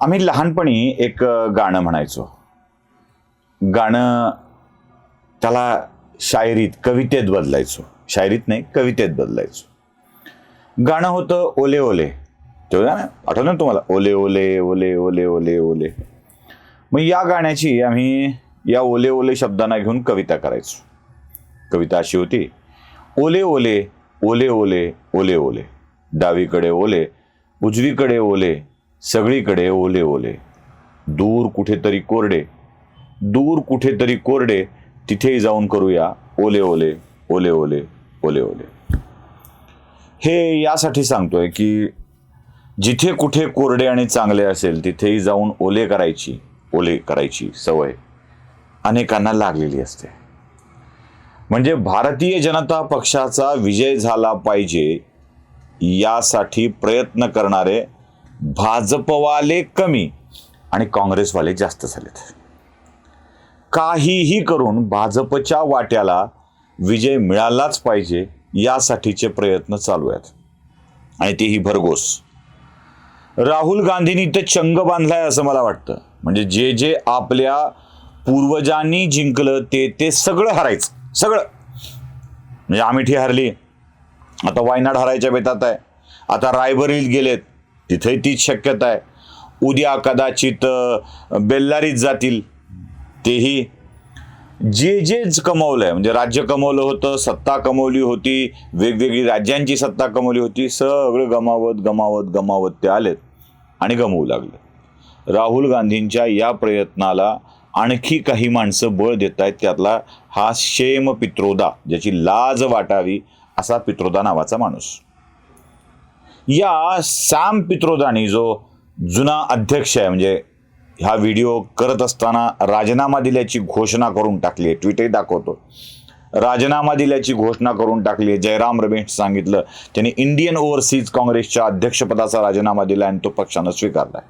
आम्ही लहानपणी एक गाणं म्हणायचो. गाणं त्याला शायरीत कवितेत बदलायचो. शायरीत नाही कवितेत बदलायचो. गाणं होतं ओले ओले. तेव्हा ना आठवलं ना तुम्हाला? ओले ओले ओले ओले ओले ओले. मग या गाण्याची आम्ही या ओले ओले शब्दांना घेऊन कविता करायचो. कविता अशी होती ओले ओले ओले ओले ओले ओले. डावीकडे ओले उजवीकडे ओले. सगळीकडे ओले ओले. दूर कुठेतरी कोरडे. दूर कुठेतरी कोरडे. तिथेही जाऊन करूया ओले ओले ओले ओले ओले ओले. हे यासाठी सांगतोय की जिथे कुठे कोरडे आणि चांगले असेल तिथेही जाऊन ओले करायची ओले करायची सवय अनेकांना लागलेली असते. म्हणजे भारतीय जनता पक्षाचा विजय झाला पाहिजे यासाठी प्रयत्न करणारे भाजपवाले कमी आणि काँग्रेसवाले जास्त झालेत. काहीही करून भाजपच्या वाट्याला विजय मिळालाच पाहिजे यासाठीचे प्रयत्न चालू आहेत. आणि तेही भरघोस. राहुल गांधींनी ते चंग बांधलाय असं मला वाटतं. म्हणजे जे जे आपल्या पूर्वजांनी जिंकलं ते ते सगळं हरायचं. सगळं. म्हणजे आमिठी हरली. आता वायनाड हरायच्या बेतात आहे. आता रायबरील गेलेत. तिथे तीच शक्यता आहे. उद्या कदाचित बेल्लारीत जातील. तेही जे जेच कमवलंय म्हणजे राज्य कमवलं होतं सत्ता कमवली होती वेगवेगळी राज्यांची सत्ता कमवली होती सगळं गमावत गमावत गमावत ते आलेत आणि गमवू लागले. राहुल गांधींच्या या प्रयत्नाला आणखी काही माणसं बळ देत आहेत त्यातला हा शेम पित्रोदा ज्याची लाज वाटावी असा पित्रोदा नावाचा माणूस. या सॅम पित्रोदानी जो जुना अध्यक्ष आहे म्हणजे हा व्हिडिओ करत असताना राजीनामा दिल्याची घोषणा करून टाकली आहे. ट्विटही दाखवतो. राजीनामा दिल्याची घोषणा करून टाकली आहे. जयराम रमेश सांगितलं त्यांनी इंडियन ओव्हरसीज काँग्रेसच्या अध्यक्षपदाचा राजीनामा दिला आणि तो पक्षानं स्वीकारला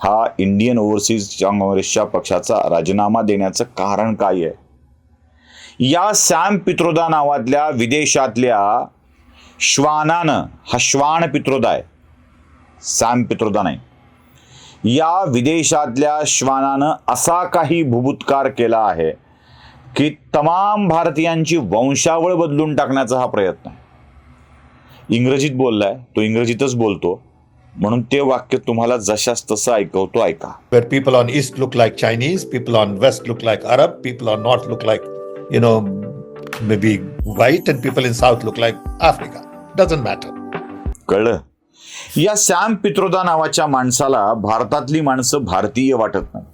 हा इंडियन ओव्हरसीज काँग्रेसच्या पक्षाचा राजीनामा देण्याचं कारण काय आहे? या सॅम पित्रोदा नावातल्या विदेशातल्या श्वानानं हा श्वान पित्रोदा आहे साम पित्रोदा नाही. या विदेशातल्या श्वानानं असा काही भूभूतकार केला आहे की तमाम भारतीयांची वंशावळ बदलून टाकण्याचा हा प्रयत्न आहे. इंग्रजीत बोललाय तो इंग्रजीतच बोलतो. म्हणून ते वाक्य तुम्हाला जशास तसं ऐकवतो ऐका. Where people on east look like Chinese people on west look like Arab people on north look like you know maybe white and people in south look like Africa Doesn't matter कळलं? या Sam Pitroda नावाच्या माणसाला भारतातली माणसं भारतीय वाटत नाही.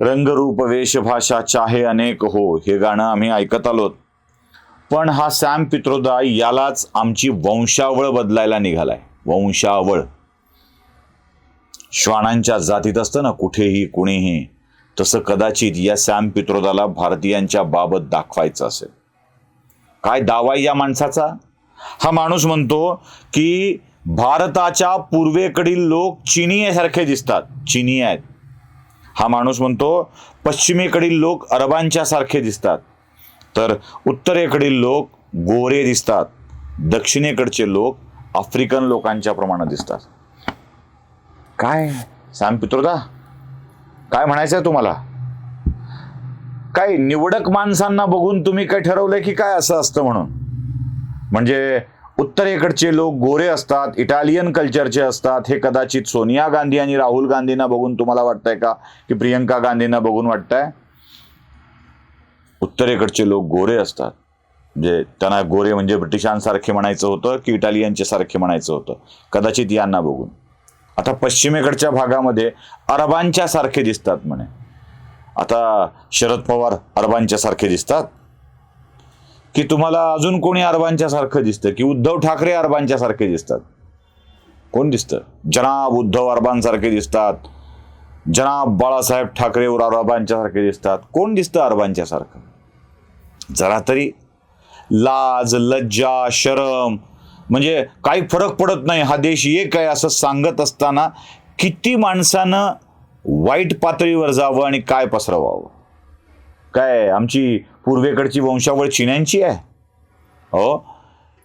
रंगरूप वेशभाषा चाहे अनेक हो हे गाणं आम्ही ऐकत आलोत. पण हा सॅम पित्रोदा यालाच आमची वंशावळ बदलायला निघालाय. वंशावळ. श्वानांच्या जातीत असतं ना कुठेही कुणीही तसं कदाचित या सॅम पित्रोदाला भारतीयांच्या बाबत दाखवायचं असेल. काय दावा या माणसाचा? हा माणूस म्हणतो की भारताच्या पूर्वेकडील लोक चिनी सारखे दिसतात. चिनी आहेत. हा माणूस म्हणतो पश्चिमेकडील लोक अरबांच्या सारखे दिसतात. तर उत्तरेकडील लोक गोरे दिसतात. दक्षिणेकडचे लोक आफ्रिकन लोकांच्या प्रमाणात दिसतात. काय? सांग पित्रोदा काय म्हणायचं आहे तुम्हाला? काय निवडक माणसांना बघून तुम्ही काय ठरवलंय की काय असं असतं म्हणून? म्हणजे उत्तरेकडचे लोक गोरे असतात इटालियन कल्चरचे असतात हे कदाचित सोनिया गांधी आणि राहुल गांधींना बघून तुम्हाला वाटतंय का? की प्रियंका गांधींना बघून वाटतंय? उत्तरेकडचे लोक गोरे असतात. म्हणजे त्यांना गोरे म्हणजे ब्रिटिशांसारखे म्हणायचं होतं की इटालियनचे सारखे म्हणायचं होतं. कदाचित यांना बघून. आता पश्चिमेकडच्या भागामध्ये अरबांच्या सारखे दिसतात म्हणे. आता शरद पवार अरबांच्या सारखे दिसतात? की तुम्हाला अजून कोणी अरबांच्या सारखं दिसतं? की उद्धव ठाकरे अरबांच्या सारखे दिसतात? कोण दिसतं? जनाब उद्धव अरबांसारखे दिसतात. जनाब बाळासाहेब ठाकरे अरबांच्या सारखे दिसतात. कोण दिसतं अरबांच्या सारखं जरा तरी लाज लज्जा शरम म्हणजे काही फरक पडत नाही. हा देश एक आहे असं सांगत असताना किती माणसानं वाईट पातळीवर जावं आणि काय पसरवावं? काय आमची पूर्वेकडची वंशावळ चिन्यांची आहे? हो?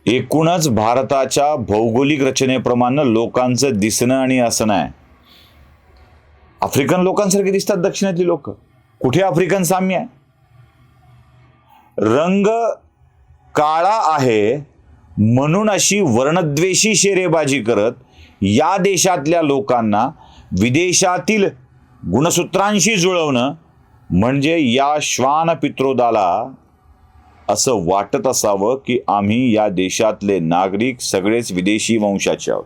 एकूणच भारताच्या भौगोलिक रचनेप्रमाणे लोकांचं दिसणं आणि असणं आहे. आफ्रिकन लोकांसारखे दिसतात दक्षिणातली लोक. कुठे आफ्रिकन साम्य आहे? रंग काळा आहे म्हणून अशी वर्णद्वेषी शेरेबाजी करत या देशातल्या लोकांना विदेशातील गुणसूत्रांशी जुळवणं म्हणजे या श्वान पित्रोदाला असं वाटत असावं की आम्ही या देशातले नागरिक सगळेच विदेशी वंशाचे आहोत.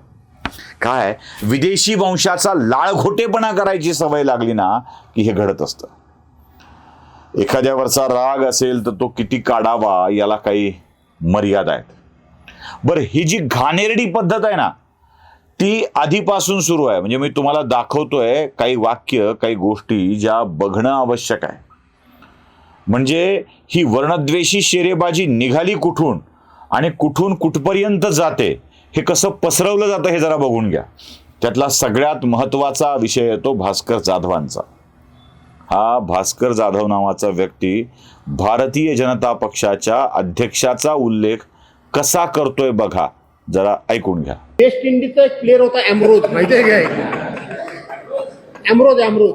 काय? विदेशी वंशाचा लाळघोटेपणा करायची सवय लागली ना की हे घडत असतं. एखाद्यावरचा राग असेल तर तो किती काढावा याला काही मर्यादा आहेत. बरं ही जी घाणेरडी पद्धत आहे ना ती आधीपासून सुरू आहे. म्हणजे मी तुम्हाला दाखवतोय काही वाक्य काही गोष्टी ज्या बघणं आवश्यक आहे. म्हणजे ही वर्णद्वेषी शेरेबाजी निघाली कुठून आणि कुठून कुठपर्यंत जाते हे कसं पसरवलं जातं हे जरा बघून घ्या. त्यातला सगळ्यात महत्त्वाचा विषय येतो भास्कर जाधवांचा. हा भास्कर जाधव नावाचा व्यक्ती भारतीय जनता पक्षाच्या अध्यक्षाचा उल्लेख कसा करतोय बघा. जरा ऐकून घ्या. वेस्ट इंडिजचा एक प्लेअर होता अमरोज माहिती आहे काय अमरोज अमरोज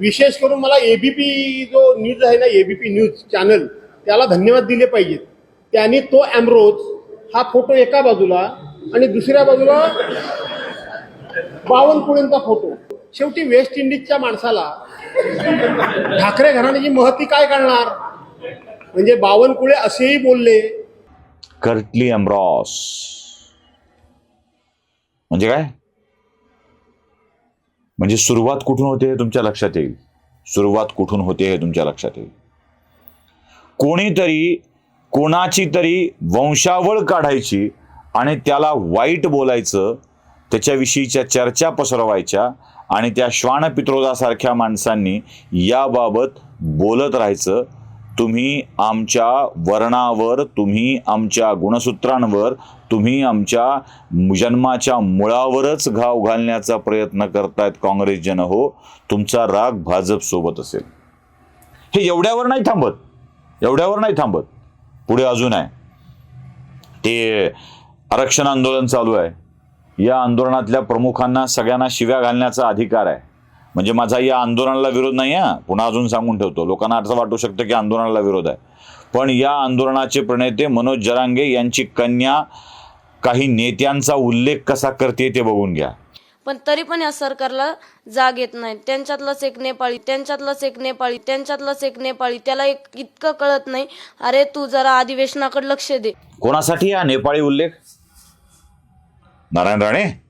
विशेष करून मला एबीपी जो न्यूज आहे ना एबीपी न्यूज चॅनल त्याला धन्यवाद दिले पाहिजेत. त्यांनी तो अमरोज हा फोटो एका बाजूला आणि दुसऱ्या बाजूला बावनकुळेंचा फोटो शेवटी वेस्ट इंडिजच्या माणसाला ठाकरे घराण्याची महती काय करणार? म्हणजे बावनकुळे असेही बोलले कर्टली अम्ब्रॉस म्हणजे काय? म्हणजे सुरुवात कुठून होते हे तुमच्या लक्षात येईल. सुरुवात कुठून होते हे तुमच्या लक्षात येईल. कोणीतरी कोणाची तरी वंशावळ काढायची आणि त्याला वाईट बोलायचं त्याच्याविषयीच्या चर्चा पसरवायच्या आणि त्या श्वानपित्रोदासारख्या माणसांनी याबाबत बोलत राहायचं तुम्ही आमच्या वर्णावर तुम्ही आमच्या गुणसूत्रांवर तुम्ही आमच्या जन्माच्या मुळावरच घाव घालण्याचा प्रयत्न करतायत काँग्रेस जन हो. तुमचा राग भाजप सोबत असेल. हे एवढ्यावर नाही थांबत. एवढ्यावर नाही थांबत. पुढे अजून आहे. ते आरक्षण आंदोलन चालू आहे. या आंदोलनातल्या प्रमुखांना सगळ्यांना शिव्या घालण्याचा अधिकार आहे. म्हणजे माझा या आंदोलनाला विरोध नाही आहे पुन्हा अजून सांगून ठेवतो. लोकांना असं वाटू शकतं की आंदोलनाला विरोध आहे. पण या आंदोलनाचे प्रणेते मनोज जरांगे यांची कन्या काही नेत्यांचा उल्लेख कसा करते ते बघून घ्या. पण तरी पण या सरकारला जाग येत नाही. त्यांच्यातलंच एक नेपाळी त्यांच्यातलंच एक नेपाळी त्यांच्यातलंच एक नेपाळी. त्याला एक इतकं कळत नाही. अरे तू जरा अधिवेशनाकडे लक्ष दे. कोणासाठी हा नेपाळी उल्लेख? नारायण राणे?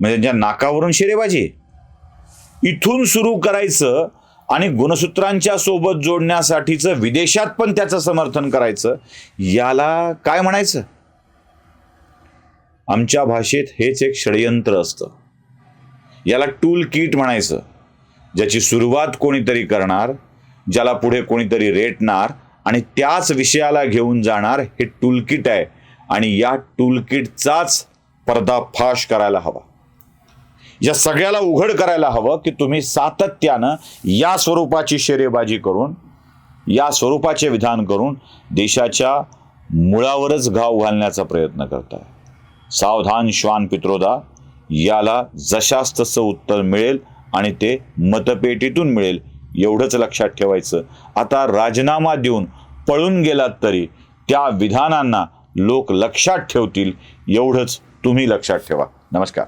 म्हणजे त्यांच्या नाकावरून शेरेबाजी इथून सुरू करायचं आणि गुणसूत्रांच्या सोबत जोडण्यासाठीचं विदेशात पण त्याचं समर्थन करायचं याला काय म्हणायचं? आमच्या भाषेत हेच एक षडयंत्र असतं. याला टूल किट म्हणायचं. ज्याची सुरुवात कोणीतरी करणार ज्याला पुढे कोणीतरी रेटणार आणि त्याच विषयाला घेऊन जाणार हे टूलकिट आहे. आणि या टूलकिटचाच पर्दाफाश करायला हवा. या सगळ्याला उघड करायला हवं की तुम्ही सातत्यानं या स्वरूपाची शेरेबाजी करून या स्वरूपाचे विधान करून देशाच्या मुळावरच घाव घालण्याचा प्रयत्न करताय. सावधान श्वान पित्रोदा याला जशास तसं उत्तर मिळेल आणि ते मतपेटीतून मिळेल एवढंच लक्षात ठेवायचं. आता राजीनामा देऊन पळून गेलात तरी त्या विधानांना लोक लक्षात ठेवतील एवढंच तुम्ही लक्षात ठेवा. नमस्कार.